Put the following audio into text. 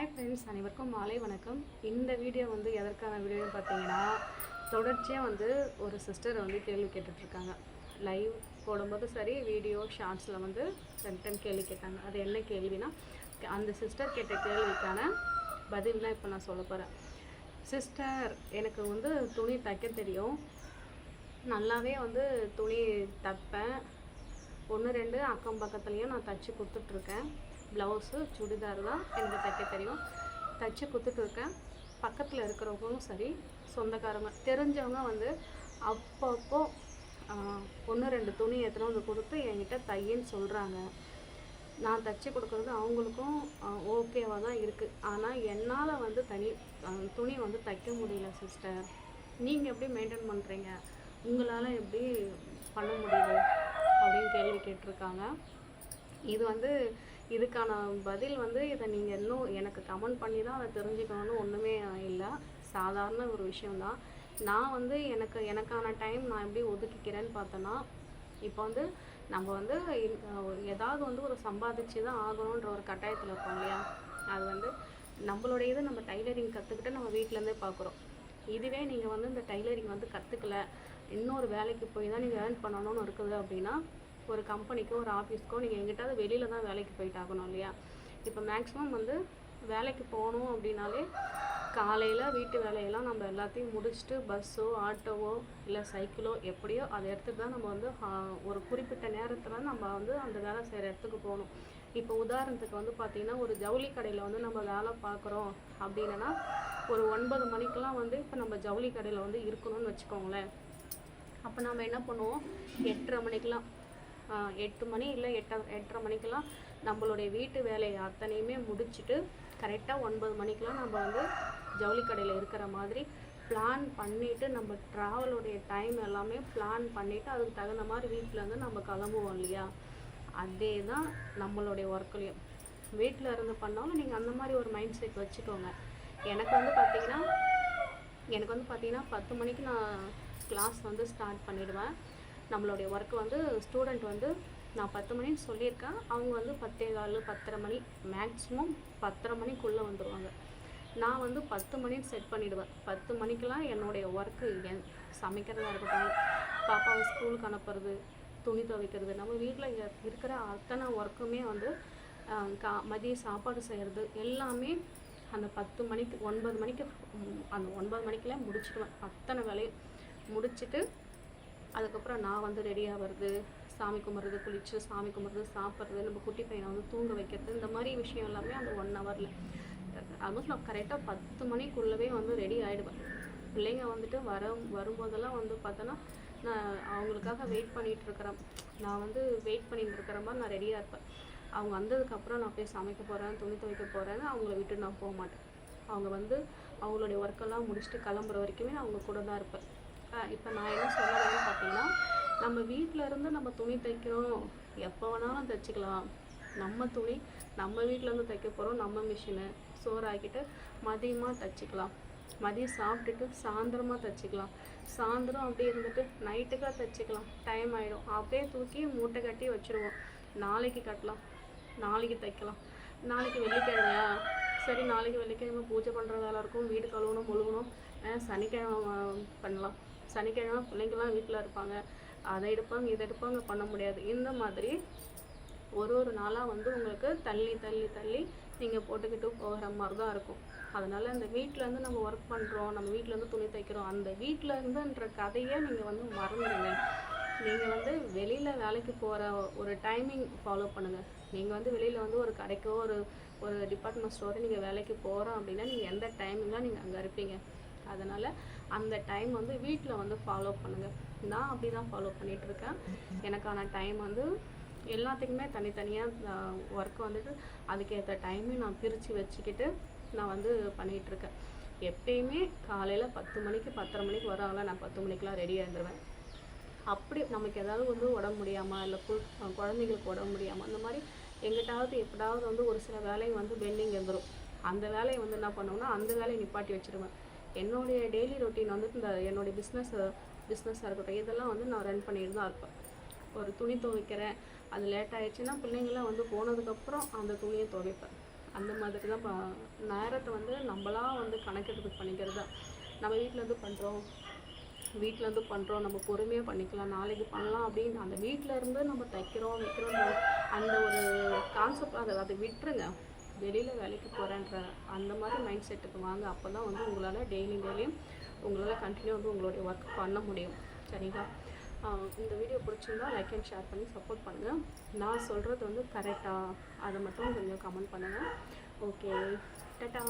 Hi friends அனைவருக்கும் மாலை வணக்கம். இந்த வீடியோ வந்து எதற்கான வீடியோன்னு பார்த்தீங்கன்னா தொடர்ச்சியாக வந்து ஒரு சிஸ்டர் வந்து கேள்வி கேட்டுட்ருக்காங்க. லைவ் போடும்போது சரி வீடியோ ஷார்ட்ஸில் வந்து ரெண்டு டைம் கேள்வி கேட்டாங்க. அது என்ன கேள்வினா அந்த சிஸ்டர் கேட்ட கேள்விக்கான பதில் தான் இப்போ நான் சொல்ல போகிறேன் சிஸ்டர் எனக்கு வந்து துணி தைக்க தெரியும். நல்லாவே வந்து துணி தைப்பேன். ஒன்று ரெண்டு அக்கம் பக்கத்துலேயும் நான் தச்சு கொடுத்துட்ருக்கேன். ப்ளவுஸு சுடிதார் தான் எனக்கு தைக்க தெரியும். தச்சு கொடுத்துட்ருக்கேன் பக்கத்தில் இருக்கிறவங்களும் சரி சொந்தக்காரங்க தெரிஞ்சவங்க வந்து அப்பப்போ ஒன்று ரெண்டு துணி எத்தனை வந்து கொடுத்து என்கிட்ட தையன்னு சொல்கிறாங்க நான் தைச்சி கொடுக்குறது அவங்களுக்கும் ஓகேவாக தான் இருக்குது ஆனால் என்னால் வந்து தனி துணி வந்து தைக்க முடியல சிஸ்டர் நீங்கள் எப்படி மெயின்டைன் பண்ணுறீங்க உங்களால் எப்படி பண்ண முடியுது? அப்படின்னு கேள்வி கேட்டிருக்காங்க. இது வந்து இதுக்கான பதில் வந்து இதை நீங்கள் இன்னும் எனக்கு கமெண்ட் பண்ணி தான் அதை தெரிஞ்சுக்கணும்னு ஒன்றுமே இல்லை. சாதாரண ஒரு விஷயம்தான். நான் வந்து எனக்கு எனக்கான டைம் நான் எப்படி ஒதுக்கிக்கிறேன்னு பார்த்தோன்னா இப்போ வந்து நம்ம வந்து ஏதாவது வந்து ஒரு சம்பாதிச்சு தான் ஆகணுன்ற ஒரு கட்டாயத்தில் இருக்கோம் இல்லையா? அது வந்து நம்மளுடைய இது நம்ம டைலரிங் கற்றுக்கிட்டு நம்ம வீட்டிலேருந்தே பார்க்குறோம் இதுவே நீங்கள் வந்து இந்த டைலரிங் வந்து கற்றுக்கல இன்னொரு வேலைக்கு போய் தான் நீங்கள் ஏர்ன் பண்ணணும்னு இருக்குது அப்படின்னா ஒரு கம்பெனிக்கோ ஒரு ஆஃபீஸ்க்கோ நீங்கள் எங்கிட்டாவது வெளியில் தான் வேலைக்கு போயிட்டு ஆகணும் இல்லையா? இப்போ மேக்ஸிமம் வந்து வேலைக்கு போகணும் அப்படின்னாலே காலையில் வீட்டு வேலையெல்லாம் நம்ம எல்லாத்தையும் முடிச்சுட்டு பஸ்ஸோ ஆட்டோவோ இல்லை சைக்கிளோ எப்படியோ அதை எடுத்துகிட்டு தான் நம்ம வந்து ஒரு குறிப்பிட்ட நேரத்தில் நம்ம வந்து அந்த வேலை செய்கிற இடத்துக்கு போகணும். இப்போ உதாரணத்துக்கு வந்து பார்த்திங்கன்னா ஒரு ஜவுளி கடையில் வந்து நம்ம வேலை பார்க்குறோம் அப்படின்னா ஒரு ஒன்பது மணிக்கெலாம் வந்து இப்போ நம்ம ஜவுளி கடையில் வந்து இருக்கணும்னு வச்சுக்கோங்களேன். அப்போ நம்ம என்ன பண்ணுவோம்? எட்டரை மணிக்கெலாம் எட்டு மணி இல்லை எட்ட எட்டரை மணிக்கெல்லாம் நம்மளுடைய வீட்டு வேலையை அத்தனையுமே முடிச்சுட்டு கரெக்டாக ஒன்பது மணிக்கெலாம் நம்ம வந்து ஜவுளி கடையில் இருக்கிற மாதிரி பிளான் பண்ணிவிட்டு நம்ம ட்ராவலுடைய டைம் எல்லாமே பிளான் பண்ணிவிட்டு அதுக்கு தகுந்த மாதிரி வீட்டிலேருந்து நம்ம கிளம்புவோம் இல்லையா? அதே தான் நம்மளுடைய ஒர்க்லேயும் வீட்டில் இருந்து பண்ணாலும் நீங்கள் அந்த மாதிரி ஒரு மைண்ட் செட் வச்சுக்கோங்க. எனக்கு வந்து பார்த்திங்கன்னா எனக்கு வந்து பார்த்திங்கன்னா பத்து மணிக்கு நான் கிளாஸ் வந்து ஸ்டார்ட் பண்ணிவிடுவேன் நம்மளுடைய ஒர்க் வந்து ஸ்டூடெண்ட் வந்து நான் பத்து மணின்னு சொல்லியிருக்கேன். அவங்க வந்து பத்தே கால் பத்தரை மணி மேக்ஸிமம் பத்தரை மணிக்குள்ளே வந்துடுவாங்க நான் வந்து பத்து மணின்னு செட் பண்ணிவிடுவேன் பத்து மணிக்கெலாம் என்னுடைய ஒர்க்கு என் சமைக்கிறதா இருக்கட்டும் பாப்பாவை ஸ்கூலுக்கு அனுப்புறது துணி துவைக்கிறது நம்ம வீட்டில் இருக்கிற அத்தனை ஒர்க்குமே வந்து கா மதியம் சாப்பாடு செய்கிறது எல்லாமே அந்த பத்து மணிக்கு ஒன்பது மணிக்கு அந்த ஒன்பது மணிக்கெல்லாம் முடிச்சிடுவேன். அத்தனை வேலையும் முடிச்சுட்டு அதுக்கப்புறம் நான் வந்து ரெடி ஆகிறது சாமி கும்பிட்றது குளிச்சு சாமி கும்பிட்றது சாப்பிட்றது நம்ம குட்டி பையனை வந்து தூங்க வைக்கிறது இந்த மாதிரி விஷயம் எல்லாமே அந்த ஒன் ஹவரில் ஆல்மோஸ்ட் நான் கரெக்டாக பத்து மணிக்குள்ளவே வந்து ரெடி ஆகிடுவேன் பிள்ளைங்க வந்துட்டு வர வரும்போதெல்லாம் வந்து பார்த்தோன்னா நான் அவங்களுக்காக வெயிட் பண்ணிட்டு நான் வந்து வெயிட் பண்ணிட்டு இருக்கிற மாதிரி நான் ரெடியாக இருப்பேன். அவங்க வந்ததுக்கப்புறம் நான் போய் சமைக்க போகிறேன் துணி துவைக்க போகிறேன்னு அவங்கள விட்டு நான் போக மாட்டேன். அவங்க வந்து அவங்களுடைய ஒர்க்கெல்லாம் முடிச்சுட்டு கிளம்புற வரைக்குமே நான் அவங்க கூட தான் இருப்பேன். இப்போ நான் என்ன சொல்ல வரேன்னு பார்த்தீங்கன்னா நம்ம வீட்டில் இருந்து நம்ம துணி தைக்கிறோம். எப்போ வேணாலும் தைச்சிக்கலாம். நம்ம துணி நம்ம வீட்டிலேருந்து தைக்க போகிறோம் நம்ம மிஷினு சோறாக்கிட்டு மதியமாக தைச்சிக்கலாம். மதியம் சாப்பிட்டுட்டு சாயந்தரமாக தைச்சிக்கலாம். சாயந்தரம் அப்படியே இருந்துட்டு நைட்டுக்காக தைச்சிக்கலாம். டைம் ஆகிடும் அப்படியே தூக்கி மூட்டை கட்டி வச்சுருவோம். நாளைக்கு கட்டலாம். நாளைக்கு தைக்கலாம். நாளைக்கு வெள்ளிக்கிழமையா? சரி நாளைக்கு வெள்ளிக்கிழமை பூஜை பண்ணுற வேலை இருக்கும். வீடு கழுவணும் முழுகணும். சனிக்கிழமை பண்ணலாம். சனிக்கிழமை பிள்ளைங்கள்லாம் வீட்டில் இருப்பாங்க. அதை எடுப்பாங்க இதை எடுப்பாங்க பண்ண முடியாது. இந்த மாதிரி ஒரு ஒரு நாளாக வந்து உங்களுக்கு தள்ளி தள்ளி தள்ளி நீங்கள் போட்டுக்கிட்டு போகிற மாதிரி தான் இருக்கும். அதனால் இந்த வீட்டில் இருந்து நம்ம ஒர்க் பண்ணுறோம் நம்ம வீட்டிலேருந்து துணி தைக்கிறோம் அந்த வீட்டில் இருந்துன்ற கதையை நீங்கள் வந்து மறந்துடுங்க. நீங்கள் வந்து வெளியில் வேலைக்கு போகிற ஒரு டைமிங் ஃபாலோ பண்ணுங்கள் நீங்கள் வந்து வெளியில் வந்து ஒரு கடைக்கோ ஒரு ஒரு டிபார்ட்மெண்ட் ஸ்டோரோ நீங்கள் வேலைக்கு போகிறோம் அப்படின்னா நீங்கள் எந்த டைமிங்லாம் நீங்கள் அங்கே இருப்பீங்க? அதனால் அந்த டைம் வந்து வீட்டில் வந்து ஃபாலோ பண்ணுங்கள் நான் அப்படி தான் ஃபாலோ பண்ணிகிட்ருக்கேன் எனக்கான டைம் வந்து எல்லாத்துக்குமே தனித்தனியாக ஒர்க் வந்துட்டு அதுக்கேற்ற டைமையும் நான் பிரித்து வச்சுக்கிட்டு நான் வந்து பண்ணிகிட்ருக்கேன் எப்பயுமே காலையில் பத்து மணிக்கு பத்தரை மணிக்கு வராங்களா நான் பத்து மணிக்கெலாம் ரெடியாக இருந்துருவேன். அப்படி நமக்கு ஏதாவது வந்து உடம்பு முடியாமல் இல்லை கு குழந்தைங்களுக்கு உடம்பு முடியாமல் அந்த மாதிரி எங்கிட்டாவது எப்படாவது வந்து ஒரு சில வேலையும் வந்து பெண்டிங் இருந்துடும் அந்த வேலையை வந்து என்ன பண்ணுவோம்னா அந்த வேலையை நிப்பாட்டி வச்சுருவேன். என்னுடைய டெய்லி ரொட்டீன் வந்து இந்த என்னுடைய பிஸ்னஸ் பிஸ்னஸாக இருக்கட்டும் இதெல்லாம் வந்து நான் ரன் பண்ணிட்டு தான் இருப்பேன். ஒரு துணி துவைக்கிறேன் அது லேட் ஆகிடுச்சுன்னா பிள்ளைங்களாம் வந்து போனதுக்கப்புறம் அந்த துணியை துவைப்பேன். அந்த மாதிரி தான் நேரத்தை வந்து நம்மளா வந்து கணக்கெடுப்பு பண்ணிக்கிறது தான். நம்ம வீட்டிலேருந்து பண்ணுறோம் வீட்டிலேருந்து பண்ணுறோம் நம்ம பொறுமையாக பண்ணிக்கலாம் நாளைக்கு பண்ணலாம் அப்படின்னு அந்த வீட்டில் இருந்து நம்ம தைக்கிறோம் வைக்கிறோம் அந்த ஒரு கான்செப்ட் அதை அதை விட்டுருங்க. வெளியில் வேலைக்கு போகிறேன்ற அந்த மாதிரி மைண்ட் செட்டுக்கு வாங்க. அப்போ தான் வந்து உங்களால் டெய்லி டெய்லியும் உங்களால் கண்டினியூ வந்து உங்களுடைய ஒர்க் பண்ண முடியும். சரிங்களா? இந்த வீடியோ பிடிச்சிருந்தா லைக் அண்ட் ஷேர் பண்ணி சப்போர்ட் பண்ணுங்கள் நான் சொல்கிறது வந்து கரெக்டாக அதை மட்டும் கொஞ்சம் கமெண்ட் பண்ணுங்கள் ஓகே டட்டா